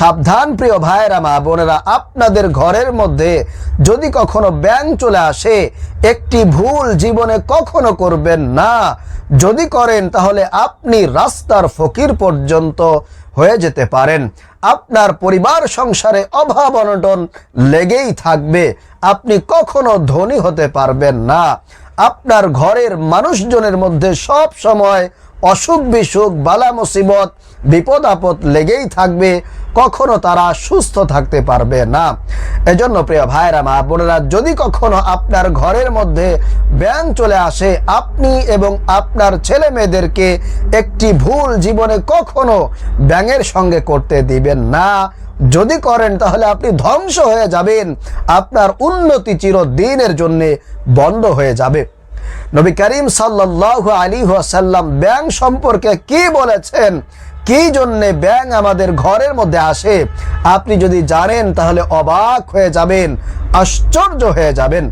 সাবধান প্রিয় ভাইয়েরা, মা বোনেরা, আপনাদের ঘরের মধ্যে যদি কখনো ব্যাং চলে আসে, একটি ভুল জীবনে কখনো করবেন না। যদি করেন, তাহলে আপনি রাস্তার ফকির পর্যন্ত হয়ে যেতে পারেন। আপনার পরিবার সংসারে অভাব অনটন লেগেই থাকবে। আপনি কখনো ধনী হতে পারবেন না। আপনার ঘরের মানুষজনের মধ্যে সব সময় অসুখ বিসুখ বালা মুসিবত বিপদ আপদ লেগেই থাকবে। কখনো তারা সুস্থ থাকতে পারবে না। এজন্য প্রিয় ভাইরা মা বোনেরা, যদি কখনো আপনার ঘরের মধ্যে ব্যাং চলে আসে, আপনি এবং আপনার ছেলে মেয়েদেরকে একটি ভুল জীবনে কখনো ব্যাঙের সঙ্গে করতে দিবেন না। যদি করেন, তাহলে আপনি ধ্বংস হয়ে যাবেন। আপনার উন্নতি চিরদিনের জন্যে বন্ধ হয়ে যাবে। নবী করিম সাল্লাহ আলী সাল্লাম ব্যাং সম্পর্কে কি বলেছেন? কি জন্যে ব্যাং আমাদের ঘরের মধ্যে আসে? আপনি যদি জানেন, তাহলে অবাক হয়ে যাবেন, আশ্চর্য হয়ে যাবেন।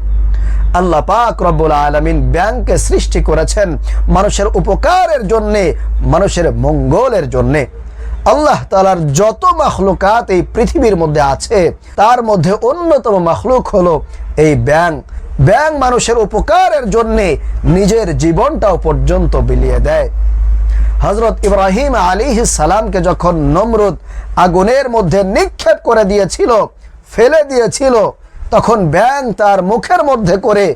আল্লাহ পাক রব্বুল আলমিন ব্যাংকে সৃষ্টি করেছেন মানুষের উপকারের জন্যে, মানুষের মঙ্গলের জন্যে। আল্লাহ তালার যত মাখলুকাত এই পৃথিবীর মধ্যে আছে, তার মধ্যে অন্যতম মাখলুক হলো এই ব্যাং ব্যাং মানুষের উপকারের জন্যে নিজের জীবনটাও পর্যন্ত বিলিয়ে দেয়। হজরত ইব্রাহিম আলী সালামকে যখন নমরুদ আগুনের মধ্যে নিক্ষেপ করে দিয়েছিল, ফেলে দিয়েছিল, তখন ব্যাং তার মুখের মধ্যে করে,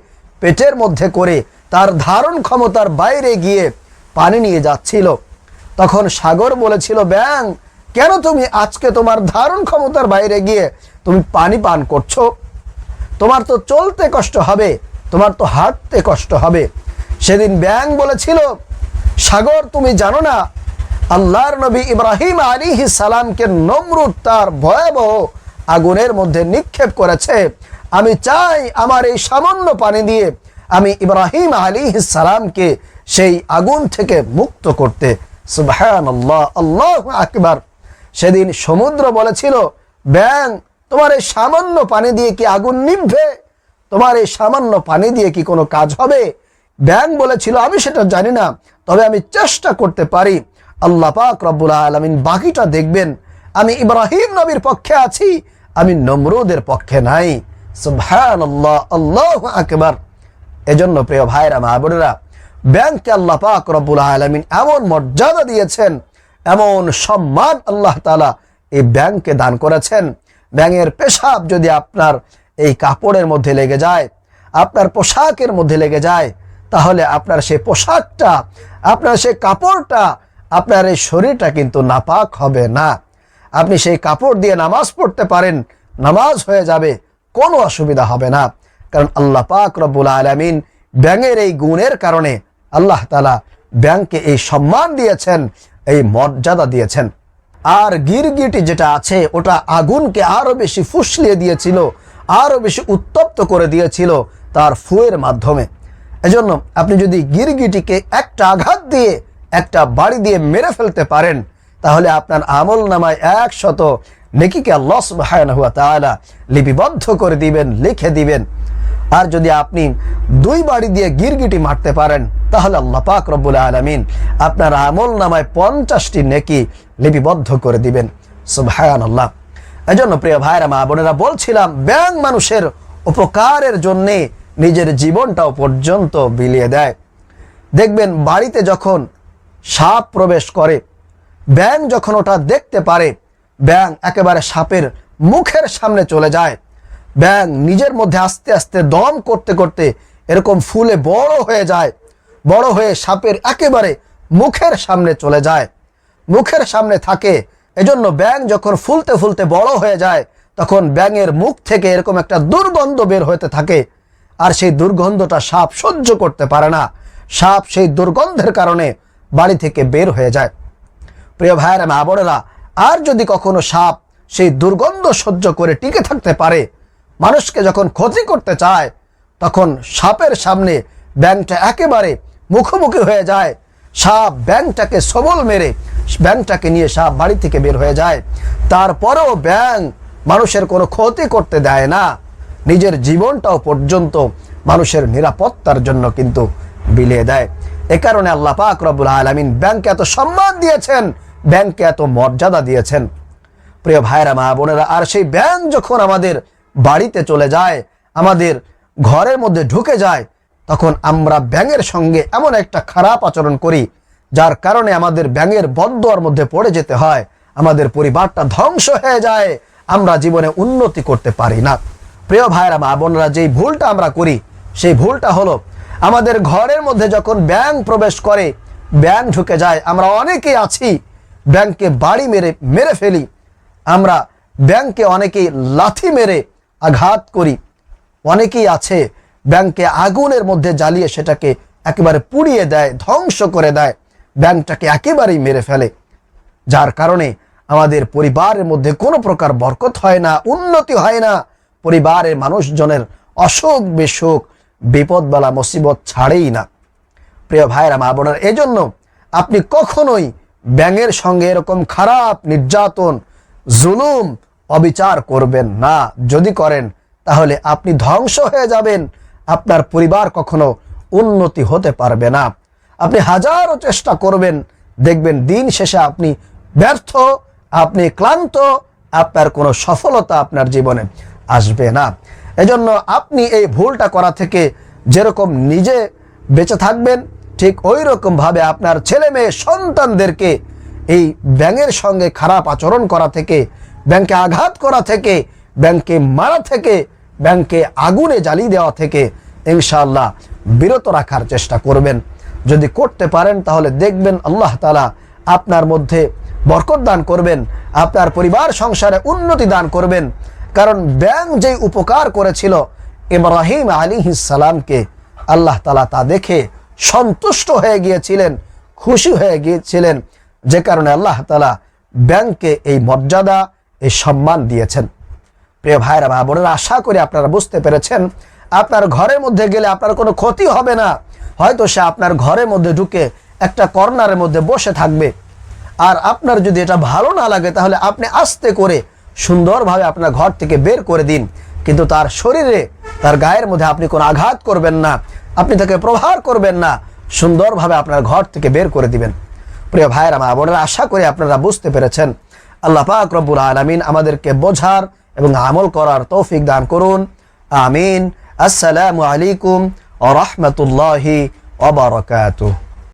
পেটের মধ্যে করে তার ধারণ ক্ষমতার বাইরে গিয়ে পানি নিয়ে যাচ্ছিল। তখন সাগর বলেছিল ব্যাং কেন তুমি আজকে তোমার ধারণ ক্ষমতার বাইরে গিয়ে তুমি পানি পান করছ? তোমার তো চলতে কষ্ট হবে, তোমার তো হাঁটতে কষ্ট হবে। সেদিন ব্যাং বলেছিল সাগর, তুমি জানো না? আল্লাহর নবী ইব্রাহিম আলী সালামকে নমরুদ তার ভয়াবহ আগুনের মধ্যে নিক্ষেপ করেছে। আমি চাই আমার এই সামান্য পানি দিয়ে আমি ইব্রাহিম আলী সালামকে সেই আগুন থেকে মুক্ত করতে। আল্লাহ আল্লাহ আকবার। সেদিন সমুদ্র বলেছিল, ব্যাং, তোমার এই সামান্য পানি দিয়ে কি আগুন নিভবে? তোমার এই সামান্য পানি দিয়ে কি কোনো কাজ হবে? ব্যাং বলেছিল, আমি সেটা জানি না। তবে আমি চেষ্টা করতে পারি। আল্লাহ পাক রব্বুল আলমিন বাকিটা দেখবেন। আমি ইব্রাহিম নবীর পক্ষে আছি, আমি নমরুদের পক্ষে নাই। সুবহান আল্লাহ আল্লাহ আকবার। এজন্য প্রিয় ভাইরা, মা বোনেরা, ব্যাংকে আল্লাহ পাক রব্বুল আলমিন এমন মর্যাদা দিয়েছেন, এমন সম্মান আল্লাহ তালা এই ব্যাংকে দান করেছেন। ব্যাঙের পেশাব যদি আপনার এই কাপড়ের মধ্যে লেগে যায়, আপনার পোশাকের মধ্যে লেগে যায় তাহলে আপনার সেই পোশাকটা, আপনার সেই কাপড়টা, আপনার এই শরীরটা কিন্তু নাপাক হবে না। আপনি সেই কাপড় দিয়ে নামাজ পড়তে পারেন, নামাজ হয়ে যাবে, কোনো অসুবিধা হবে না। কারণ আল্লাহ পাক রব্বুল আলমিন ব্যাঙের এই গুণের কারণে আল্লাহ তালা ব্যাংকে এই সম্মান দিয়েছেন, এই মর্যাদা দিয়েছেন। আর গিরগিটি যেটা আছে, ওটা আগুনকে আরও বেশি ফুসলিয়ে দিয়েছিল, আরও বেশি উত্তপ্ত করে দিয়েছিল তার ফুয়ের মাধ্যমে। এজন্য আপনি যদি গিরগিটিকে একটা আঘাত দিয়ে একটা বাড়ি দিয়ে মেরে ফেলতে পারেন, তাহলে আপনার আমল নামায় একশত নেকিকে আল্লাহ সুবহানাহু ওয়া তাআলা লিপিবদ্ধ করে দিবেন, লিখে দিবেন। আর যদি আপনি দুই বাড়ি দিয়ে গিরগিটি মারতে পারেন, তাহলে আল্লাহ পাক রব্বুল আলমিন আপনার আমল নামায় পঞ্চাশটি নেকি লিপিবদ্ধ করে দিবেন। সুবহান আল্লাহ এজন্য প্রিয় ভাইরা, মা বোনেরা, বলছিলাম, ব্যাং মানুষের উপকারের জন্যে নিজের জীবনটাও পর্যন্ত বিলিয়ে দেয়। দেখবেন বাড়িতে যখন সাপ প্রবেশ করে ব্যাং যখন ওটা দেখতে পারে ব্যাং একেবারে সাপের মুখের সামনে চলে যায়। ব্যাং নিজের মধ্যে আস্তে আস্তে দম করতে করতে এরকম ফুলে বড় হয়ে যায়, বড় হয়ে সাপের একেবারে মুখের সামনে চলে যায়। মুখের সামনে থাকে, এজন্য ব্যাং যখন ফুলতে ফুলতে বড় হয়ে যায়, তখন ব্যাঙের মুখ থেকে এরকম একটা দুর্গন্ধ বের হতে থাকে। আর সেই দুর্গন্ধটা সাপ সহ্য করতে পারে না। সাপ সেই দুর্গন্ধের কারণে বাড়ি থেকে বের হয়ে যায়। প্রিয় ভাইয়েরা, মা বোনেরা, আর যদি কখনো সাপ সেই দুর্গন্ধ সহ্য করে টিকে থাকতে পারে, মানুষকে যখন ক্ষতি করতে চায়, তখন সাপের সামনে ব্যাংকটা একেবারে মুখোমুখি হয়ে যায়। সাপ ব্যাংকটাকে সবল মেরে ব্যাংকটাকে নিয়ে সাপ বাড়ি থেকে বের হয়ে যায়। তারপরেও ব্যাং মানুষের কোনো ক্ষতি করতে দেয় না। নিজের জীবনটাও পর্যন্ত মানুষের নিরাপত্তার জন্য কিন্তু বিলিয়ে দেয়। এ কারণে আল্লাহ পাক রব্বুল আলমিন ব্যাংকে এত সম্মান দিয়েছেন, ব্যাংকে এত মর্যাদা দিয়েছেন। প্রিয় ভাইরা মা বোনেরা, আর সেই ব্যাংক যখন আমাদের বাড়িতে চলে যায়, আমাদের ঘরের মধ্যে ঢুকে যায়, তখন আমরা ব্যাঙের সঙ্গে এমন একটা খারাপ আচরণ করি, যার কারণে আমাদের ব্যাঙের বদ্ধর মধ্যে পড়ে যেতে হয়, আমাদের পরিবারটা ধ্বংস হয়ে যায়, আমরা জীবনে উন্নতি করতে পারি না। প্রিয় ভাইরা মা বোনরা, যেই ভুলটা আমরা করি, সেই ভুলটা হলো আমাদের ঘরের মধ্যে যখন ব্যাংক প্রবেশ করে, ব্যাংক ঢুকে যায়, আমরা অনেকেই আছি, ব্যাংকে বাড়ি মেরে মেরে ফেলি। আমরা ব্যাংকে অনেকেই লাথি মেরে আঘাত করি। অনেকেই আছে, ব্যাংকে আগুনের মধ্যে জ্বালিয়ে সেটাকে একেবারে পুড়িয়ে দেয়, ধ্বংস করে দেয়, ব্যাংকটাকে একেবারেই মেরে ফেলে। যার কারণে আমাদের পরিবারের মধ্যে কোনো প্রকার বরকত হয় না, উন্নতি হয় না পরিবারের মানুষজনের অসুখ বিসুখ, বিপদবালা, মুসিবত ছাড়েই না। প্রিয় ভাইরা মা বোনের, এজন্য আপনি কখনোই ব্যাঙের সঙ্গে এরকম খারাপ নির্যাতন, জুলুম, অবিচার করবেন না। যদি করেন, তাহলে আপনি ধ্বংস হয়ে যাবেন। আপনার পরিবার কখনো উন্নতি হতে পারবে না। আপনি হাজারো চেষ্টা করবেন, দেখবেন দিন শেষে আপনি ব্যর্থ, আপনি ক্লান্ত, আপনার কোনো সফলতা আপনার জীবনে আসবে না। এজন্য আপনি এই ভুলটা করা থেকে যেরকম নিজে বেঁচে থাকবেন, ঠিক ওই রকমভাবে আপনার ছেলে মেয়ে সন্তানদেরকে এই ব্যাঙের সঙ্গে খারাপ আচরণ করা থেকে, ব্যাংকে আঘাত করা থেকে, ব্যাংকে মারা থেকে, ব্যাংকে আগুনে জ্বালিয়ে দেওয়া থেকে ইনশাআল্লাহ বিরত রাখার চেষ্টা করবেন। যদি করতে পারেন তাহলে দেখবেন আল্লাহ তালা আপনার মধ্যে বরকত দান করবেন, আপনার পরিবার সংসারে উন্নতি দান করবেন কারণ ব্যাংক যেই উপকার করেছিল ইব্রাহিম আলী সালামকে, আল্লাহ তালা তা দেখে সন্তুষ্ট হয়ে গিয়েছিলেন, খুশি হয়ে গিয়েছিলেন। যে কারণে আল্লাহ তালা ব্যাংককে এই মর্যাদা, এই সম্মান দিয়েছেন। প্রিয় ভাইরা মা বোনেরা, আশা করি আপনারা বুঝতে পেরেছেন, আপনার ঘরের মধ্যে গেলে আপনার কোনো ক্ষতি হবে না। হয়তো সে আপনার ঘরের মধ্যে ঢুকে একটা কর্নারের মধ্যে বসে থাকবে। আর আপনার যদি এটা ভালো না লাগে, তাহলে আপনি আস্তে করে সুন্দরভাবে আপনার ঘর থেকে বের করে দিন। কিন্তু তার শরীরে, তার গায়ের মধ্যে আপনি কোনো আঘাত করবেন না। আপনি তাকে প্রহার করবেন না। সুন্দরভাবে আপনার ঘর থেকে বের করে দিবেন। প্রিয় ভাইয়েরা, মা বোনেরা, আশা করি আপনারা বুঝতে পেরেছেন। আল্লাহ পাক রব্বুল আলমিন আমাদেরকে বোঝার এবং আমল করার তৌফিক দান করুন। আমিন। আসসালামু আলাইকুম ও রহমতুল্লাহি ওবরাকাতুহ